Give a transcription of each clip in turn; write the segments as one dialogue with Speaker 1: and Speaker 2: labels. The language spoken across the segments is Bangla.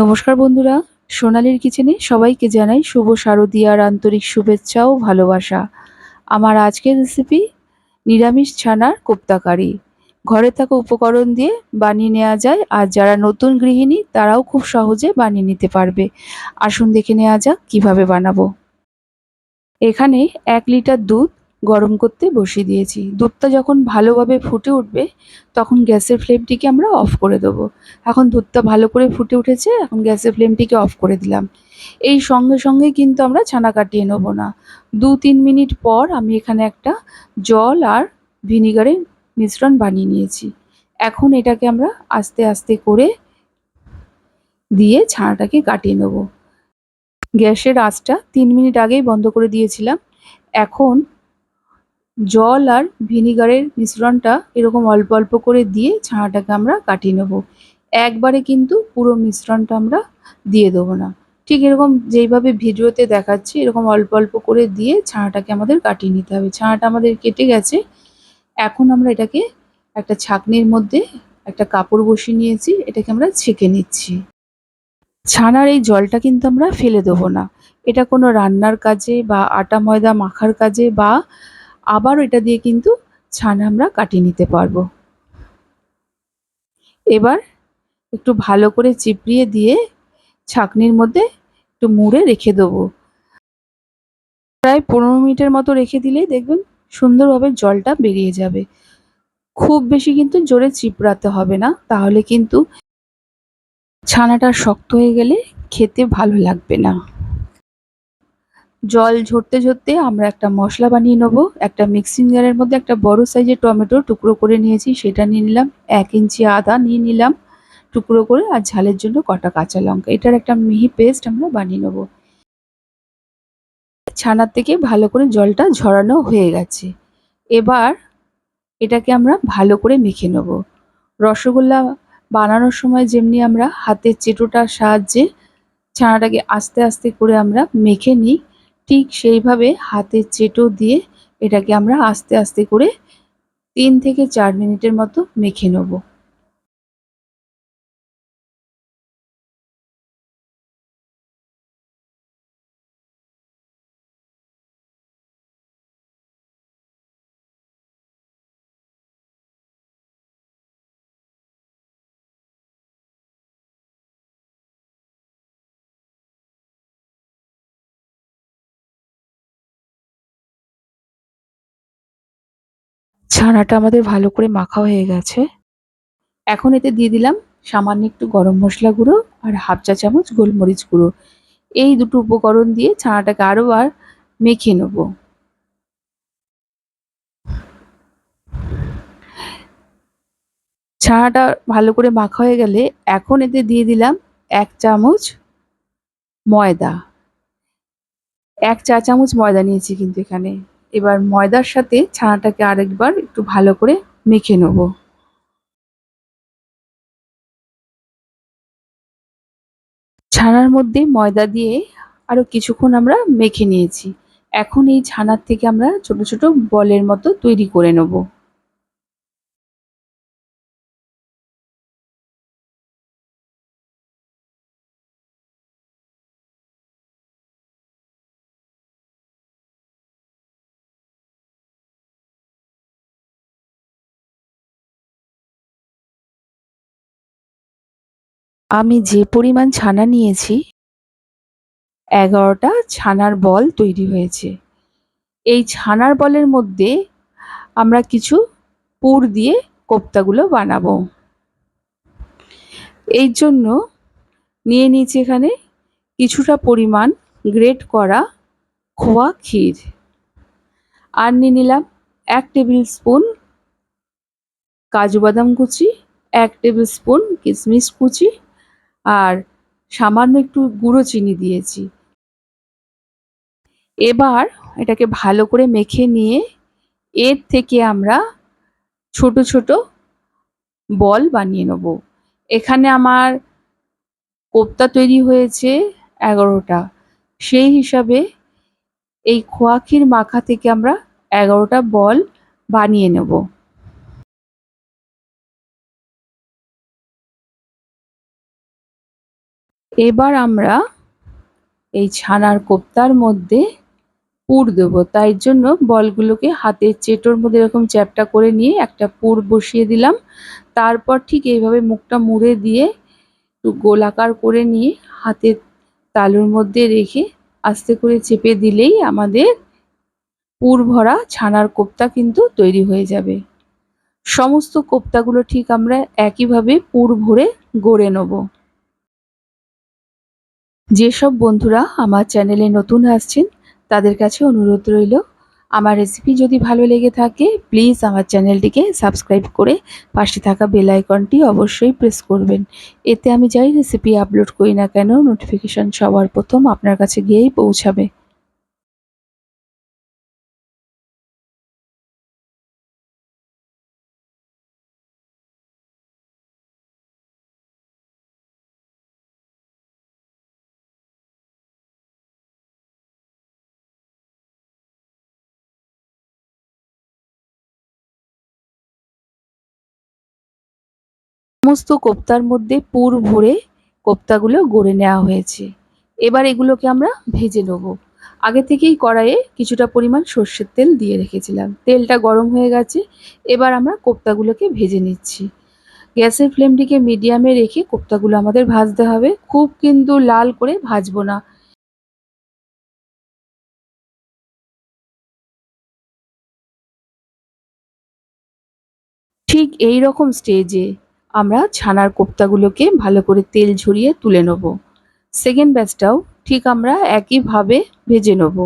Speaker 1: নমস্কার বন্ধুরা, সোনালির কিচেনে সবাইকে জানাই শুভ শারদীয়ার আন্তরিক শুভেচ্ছা ও ভালোবাসা। আমার আজকের রেসিপি নিরামিষ ছানার কোপ্তাকারি। ঘরে থাকা উপকরণ দিয়ে বানিয়ে নেওয়া যায়, আর যারা নতুন গৃহিণী, তারাও খুব সহজে বানিয়ে নিতে পারবে। আসুন দেখে নেওয়া যাক কীভাবে বানাবো। এখানে এক লিটার দুধ গরম করতে বসিয়ে দিয়েছি। দুধটা যখন ভালোভাবে ফুটে উঠবে, তখন গ্যাসের ফ্লেমটিকে আমরা অফ করে দেবো। এখন দুধটা ভালো করে ফুটে উঠেছে, এখন গ্যাসের ফ্লেমটিকে অফ করে দিলাম। এই সঙ্গে সঙ্গে কিন্তু আমরা ছানা কাটিয়ে নেব না। দু তিন মিনিট পর আমি এখানে একটা জল আর ভিনিগারের মিশ্রণ বানিয়ে নিয়েছি। এখন এটাকে আমরা আস্তে আস্তে করে দিয়ে ছানাটাকে কাটিয়ে নেব। গ্যাসের আঁচটা তিন মিনিট আগেই বন্ধ করে দিয়েছিলাম। এখন জল আর ভিনিগারের মিশ্রণটা এরকম অল্প অল্প করে দিয়ে ছানাটাকে আমরা কাটিয়ে নেব। একবারে কিন্তু পুরো মিশ্রণটা আমরা দিয়ে দেবো না। ঠিক এরকম যেইভাবে ভিডিওতে দেখাচ্ছি, এরকম অল্প অল্প করে দিয়ে ছানাটাকে আমাদের কাটিয়ে নিতে হবে। ছানাটা আমাদের কেটে গেছে। এখন আমরা এটাকে একটা ছাকনির মধ্যে একটা কাপড় বসিয়ে নিয়েছি, এটাকে আমরা ছেঁকে নিচ্ছি। ছানার এই জলটা কিন্তু আমরা ফেলে দেবো না। এটা কোনো রান্নার কাজে বা আটা ময়দা মাখার কাজে বা আবার এটা দিয়ে কিন্তু ছানা আমরা কাটিয়ে নিতে পারব। এবার একটু ভালো করে চিপড়িয়ে দিয়ে ছাকনির মধ্যে একটু মুড়ে রেখে দেবো। প্রায় পনেরো মিনিটের মতো রেখে দিলেই দেখবেন সুন্দরভাবে জলটা বেরিয়ে যাবে। খুব বেশি কিন্তু জোরে চিপড়াতে হবে না, তাহলে কিন্তু ছানাটা শক্ত হয়ে গেলে খেতে ভালো লাগবে না। জল ঝরতে ঝরতে আমরা একটা মশলা বানিয়ে নেব, একটা মিক্সিং জারের মধ্যে একটা বড় সাইজের টমেটো টুকরো করে নিয়েছি, সেটা নিয়ে নিলাম, এক ইঞ্চি আদা নিয়ে নিলাম, টুকরো করে আর ঝালের জন্য কটা কাঁচা লঙ্কা, এটার একটা মিহি পেস্ট আমরা বানিয়ে নেব। ছানার থেকে ভালো করে জলটা ঝরানো হয়ে গেছে, এবার এটাকে আমরা ভালো করে মেখে নেব। রসগোল্লা বানানোর সময় যেমনি আমরা হাতের চেটোটার সাহায্যে ছানাটাকে আস্তে আস্তে করে আমরা মেখে নিই ঠিক সেইভাবে হাতে চেটো দিয়ে এটাকে আমরা আস্তে আস্তে করে তিন থেকে চার মিনিটের মতো মেখে নেব। ছানাটা আমাদের ভালো করে মাখা হয়ে গেছে। এখন এতে দিয়ে দিলাম সামান্য একটু গরম মশলা গুঁড়ো আর হাফ চা চামচ গোলমরিচ গুঁড়ো। এই দুটো উপকরণ দিয়ে ছানাটাকে আরও আর মেখে নেব। ছানাটা ভালো করে মাখা হয়ে গেলে এখন এতে দিয়ে দিলাম এক চামচ ময়দা। এক চা চামচ ময়দা নিয়েছি কিন্তু এখানে। এবার ময়দার সাথে ছানাটাকে আরেকবার একটু ভালো করে মেখে নেব। ছানার মধ্যে ময়দা দিয়ে আরও কিছুক্ষণ আমরা মেখে নিয়েছি। এখন এই ছানার থেকে আমরা ছোট ছোট বলের মতো তৈরি করে নেব। আমি যে পরিমাণ ছানা নিয়েছি, এগারোটা ছানার বল তৈরি হয়েছে। এই ছানার বলের মধ্যে আমরা কিছু পুর দিয়ে কোপ্তাগুলো বানাবো। এই জন্য নিয়ে নিয়েছি এখানে কিছুটা পরিমাণ গ্রেট করা খোয়া ক্ষীর। আর নিয়ে নিলাম এক টেবিল স্পুন কাজু বাদাম কুচি, এক টেবিল স্পুন কিশমিশ কুচি আর সামান্য একটু গুঁড়ো চিনি দিয়েছি। এবার এটাকে ভালো করে মেখে নিয়ে এর থেকে আমরা ছোট ছোট বল বানিয়ে নেব। এখানে আমার কোপ্তা তৈরি হয়েছে এগারোটা। সেই হিসাবে এই খোয়াখির মাখা থেকে আমরা এগারোটা বল বানিয়ে নেব। এবার আমরা এই ছানার কোপ্তার মধ্যে পুর দেবো। তাই জন্য বলগুলোকে হাতের চেটোর মধ্যে এরকম চ্যাপটা করে নিয়ে একটা পুর বসিয়ে দিলাম। তারপর ঠিক এইভাবে মুখটা মুড়ে দিয়ে একটু গোলাকার করে নিয়ে হাতের তালুর মধ্যে রেখে আস্তে করে চেপে দিলেই আমাদের পুর ভরা ছানার কোপ্তা কিন্তু তৈরি হয়ে যাবে। সমস্ত কোপ্তাগুলো ঠিক আমরা একইভাবে পুর ভরে গড়ে নেব। যেসব বন্ধুরা আমার চ্যানেলে নতুন আসছেন, তাদের কাছে অনুরোধ রইল, আমার রেসিপি যদি ভালো লেগে থাকে প্লিজ আমার চ্যানেলটিকে সাবস্ক্রাইব করে পাশে থাকা বেল আইকনটি অবশ্যই প্রেস করবেন। এতে আমি যাই রেসিপি আপলোড করি না কেন নোটিফিকেশান সবার প্রথম আপনার কাছে গিয়েই পৌঁছাবে। সমস্ত কোপ্তার মধ্যে পুর ভরে কোপ্তাগুলো গড়ে নেওয়া হয়েছে। এবার এগুলোকে আমরা ভেজে নেব। আগে থেকেই কড়াইয়ে কিছুটা পরিমাণ সর্ষের তেল দিয়ে রেখেছিলাম। তেলটা গরম হয়ে গেছে, এবার আমরা কোপ্তাগুলোকে ভেজে নিচ্ছি। গ্যাসের ফ্লেমটিকে মিডিয়ামে রেখে কোপ্তাগুলো আমাদের ভাজতে হবে। খুব কিন্তু লাল করে ভাজবো না। ঠিক এই রকম স্টেজে আমরা ছানার কোপ্তাগুলোকে ভালো করে তেল ঝরিয়ে তুলে নেব। সেকেন্ড ব্যাচটাও ঠিক আমরা একইভাবে ভেজে নেব।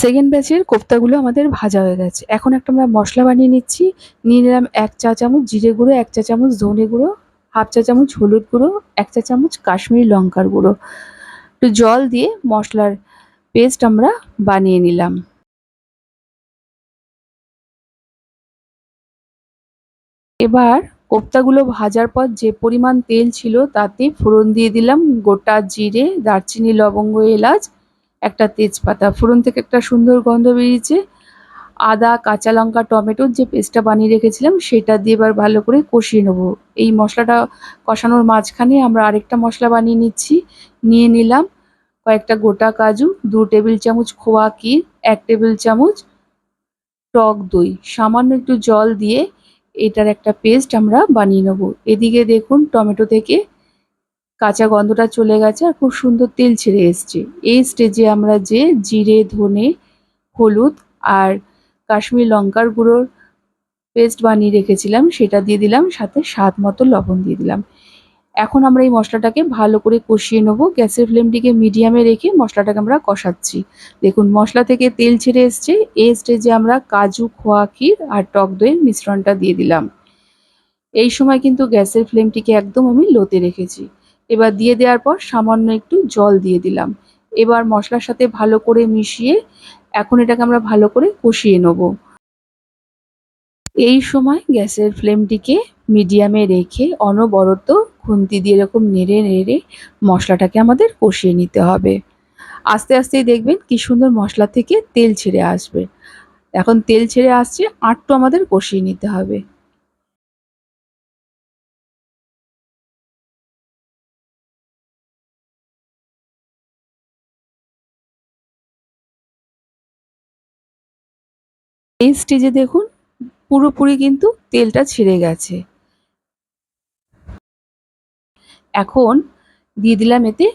Speaker 1: সেকেন্ড ব্যাচের কোপ্তাগুলো আমাদের ভাজা হয়ে গেছে। এখন একটা আমরা মশলা বানিয়ে নিচ্ছি। নিয়ে নিলাম এক চা চামচ জিরে গুঁড়ো, এক চা চামচ ধনে গুঁড়ো, হাফ চা চামচ হলুদ গুঁড়ো, এক চা চামচ কাশ্মীরি লঙ্কার গুঁড়ো। একটু জল দিয়ে মশলার পেস্ট আমরা বানিয়ে নিলাম। এবার কোপ্তাগুলো ভাজার পর যে পরিমাণ তেল ছিল তাতে ফোড়ন দিয়ে দিলাম গোটা জিরে, দারচিনি, লবঙ্গ, এলাচ, একটা তেজপাতা। ফোড়ন থেকে একটা সুন্দর গন্ধ বেরিয়েছে। আদা, কাঁচা লঙ্কা টমেটোর যে পেস্টটা বানিয়ে রেখেছিলাম সেটা দিয়ে এবার ভালো করে কষিয়ে নেব। এই মশলাটা কষানোর মাঝখানে আমরা আরেকটা মশলা বানিয়ে নিচ্ছি। নিয়ে নিলাম কয়েকটা গোটা কাজু, দু টেবিল চামচ খোয়া ক্ষীর, এক টেবিল চামচ টক দই। সামান্য একটু জল দিয়ে এটার একটা পেস্ট আমরা বানিয়ে নেব। এদিকে দেখুন টমেটো থেকে কাঁচা গন্ধটা চলে গেছে আর খুব সুন্দর তেল ছেড়ে এসছে। এই স্টেজে আমরা যে জিরে, ধনে, হলুদ আর কাশ্মীর লঙ্কার গুঁড়োর পেস্ট বানিয়ে রেখেছিলাম, সেটা দিয়ে দিলাম, সাথে স্বাদ মতো লবণ দিয়ে দিলাম। এখন আমরা এই মশলাটাকে ভালো করে কষিয়ে নেব। গ্যাসের ফ্লেমটিকে মিডিয়ামে রেখে মশলাটাকে আমরা কষাচ্ছি। দেখুন, মশলা থেকে তেল ছেড়ে এসছে। এই স্টেজে আমরা কাজু, খোয়া, ক্ষীর আর টক দইয়ের মিশ্রণটা দিয়ে দিলাম। এই সময় কিন্তু গ্যাসের ফ্লেমটিকে একদম আমি লোতে রেখেছি। এবার দিয়ে দেওয়ার পর সামান্য একটু জল দিয়ে দিলাম। এবার মশলার সাথে ভালো করে মিশিয়ে এখন এটাকে আমরা ভালো করে কষিয়ে নেব। এই সময় গ্যাসের ফ্লেমটিকে মিডিয়ামে রেখে অনবরত খুন্তি দিয়ে এরকম নেড়ে নেড়ে মশলাটাকে আমাদের কষিয়ে নিতে হবে। আস্তে আস্তেই দেখবেন কি সুন্দর মশলা থেকে তেল ছেড়ে আসবে। এখন তেল ছেড়ে আসছে, আটটু আমাদের কষিয়ে নিতে হবে। এই স্টেজে দেখুন পুরোপুরি কিন্তু তেলটা ছিঁড়ে গেছে। এখন দিয়ে দিলাম এতে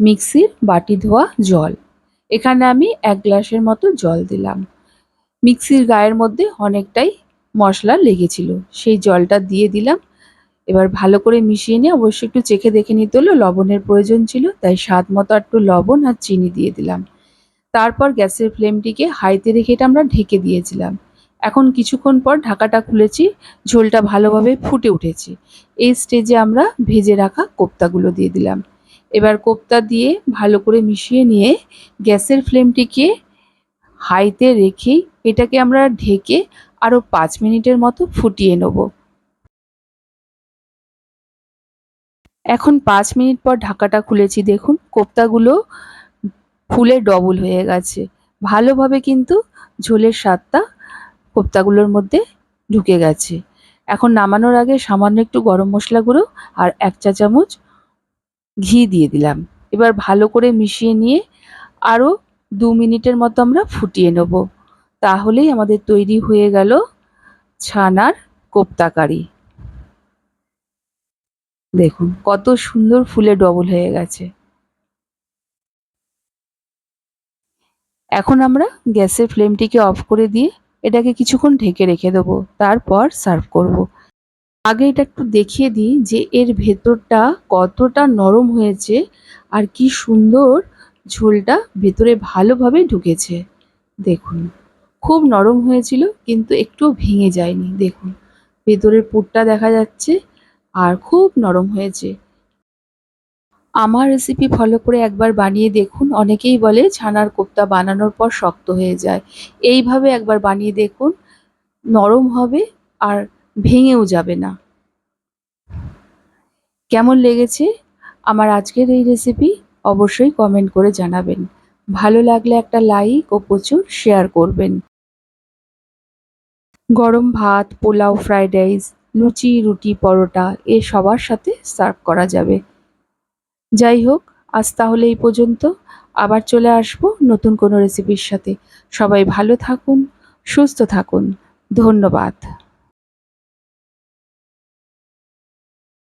Speaker 1: মিক্সির বাটি ধোয়া জল। এখানে আমি এক গ্লাসের মতো জল দিলাম। মিক্সির গায়ের মধ্যে অনেকটাই মশলা লেগেছিল। সেই জলটা দিয়ে দিলাম। এবার ভালো করে মিশিয়ে নিয়ে অবশ্যই একটু চেখে দেখে নিতে হলো, লবণের প্রয়োজন ছিল, তাই স্বাদ মতো একটু লবণ আর চিনি দিয়ে দিলাম। তারপর গ্যাসের ফ্লেমটিকে হাইতে রেখে এটা আমরা ঢেকে দিয়েছিলাম। এখন কিছুক্ষণ পর ঢাকাটা খুলেছি, ঝোলটা ভালোভাবে ফুটে উঠেছে। এই স্টেজে আমরা ভেজে রাখা কোপ্তাগুলো দিয়ে দিলাম। এবার কোপ্তা দিয়ে ভালো করে মিশিয়ে নিয়ে গ্যাসের ফ্লেমটিকে হাইতে রেখেই এটাকে আমরা ঢেকে আরও পাঁচ মিনিটের মতো ফুটিয়ে নেব। এখন পাঁচ মিনিট পর ঢাকাটা খুলেছি, দেখুন কোপ্তাগুলো ফুলে ডবল হয়ে গেছে। ভালোভাবে কিন্তু ঝোলের স্বাদটা কোপ্তাগুলোর মধ্যে ঢুকে গেছে। এখন নামানোর আগে সামান্য একটু গরম মশলা গুঁড়ো আর এক চা চামচ ঘি দিয়ে দিলাম। এবার ভালো করে মিশিয়ে নিয়ে আরও দু মিনিটের মতো আমরা ফুটিয়ে নেব। তাহলেই আমাদের তৈরি হয়ে গেল ছানার কোপ্তা কারি। দেখুন, কত সুন্দর ফুলে ডবল হয়ে গেছে। এখন আমরা গ্যাসের ফ্লেমটিকে অফ করে দিয়ে এটাকে কিছুক্ষণ ঢেকে রেখে দেবো, তারপর সার্ভ করব। আগে এটা একটু দেখিয়ে দিই যে এর ভেতরটা কতটা নরম হয়েছে আর কি সুন্দর ঝোলটা ভেতরে ভালোভাবে ঢুকেছে। দেখুন, খুব নরম হয়েছিল কিন্তু একটুও ভেঙে যায়নি। দেখুন, ভেতরের পুরটা দেখা যাচ্ছে আর খুব নরম হয়েছে। আমার রেসিপি ফলো করে একবার বানিয়ে দেখুন। অনেকেই বলে ছানার কোপ্তা বানানোর পর শক্ত হয়ে যায়। এইভাবে একবার বানিয়ে দেখুন। নরম হবে আর ভেঙেও যাবে না। কেমন লেগেছে আমার আজকের এই রেসিপি অবশ্যই কমেন্ট করে জানাবেন। ভালো লাগলে একটা লাইক ও প্রচুর শেয়ার করবেন। গরম ভাত, পোলাও ফ্রাইড রাইস লুচি, রুটি, পরোটা এ সবার সাথে সার্ভ করা যাবে। যাই হোক, আজ তাহলে এই পর্যন্ত। আবার চলে আসব নতুন কোনো রেসিপির সাথে। সবাই ভালো থাকুন, সুস্থ থাকুন। ধন্যবাদ।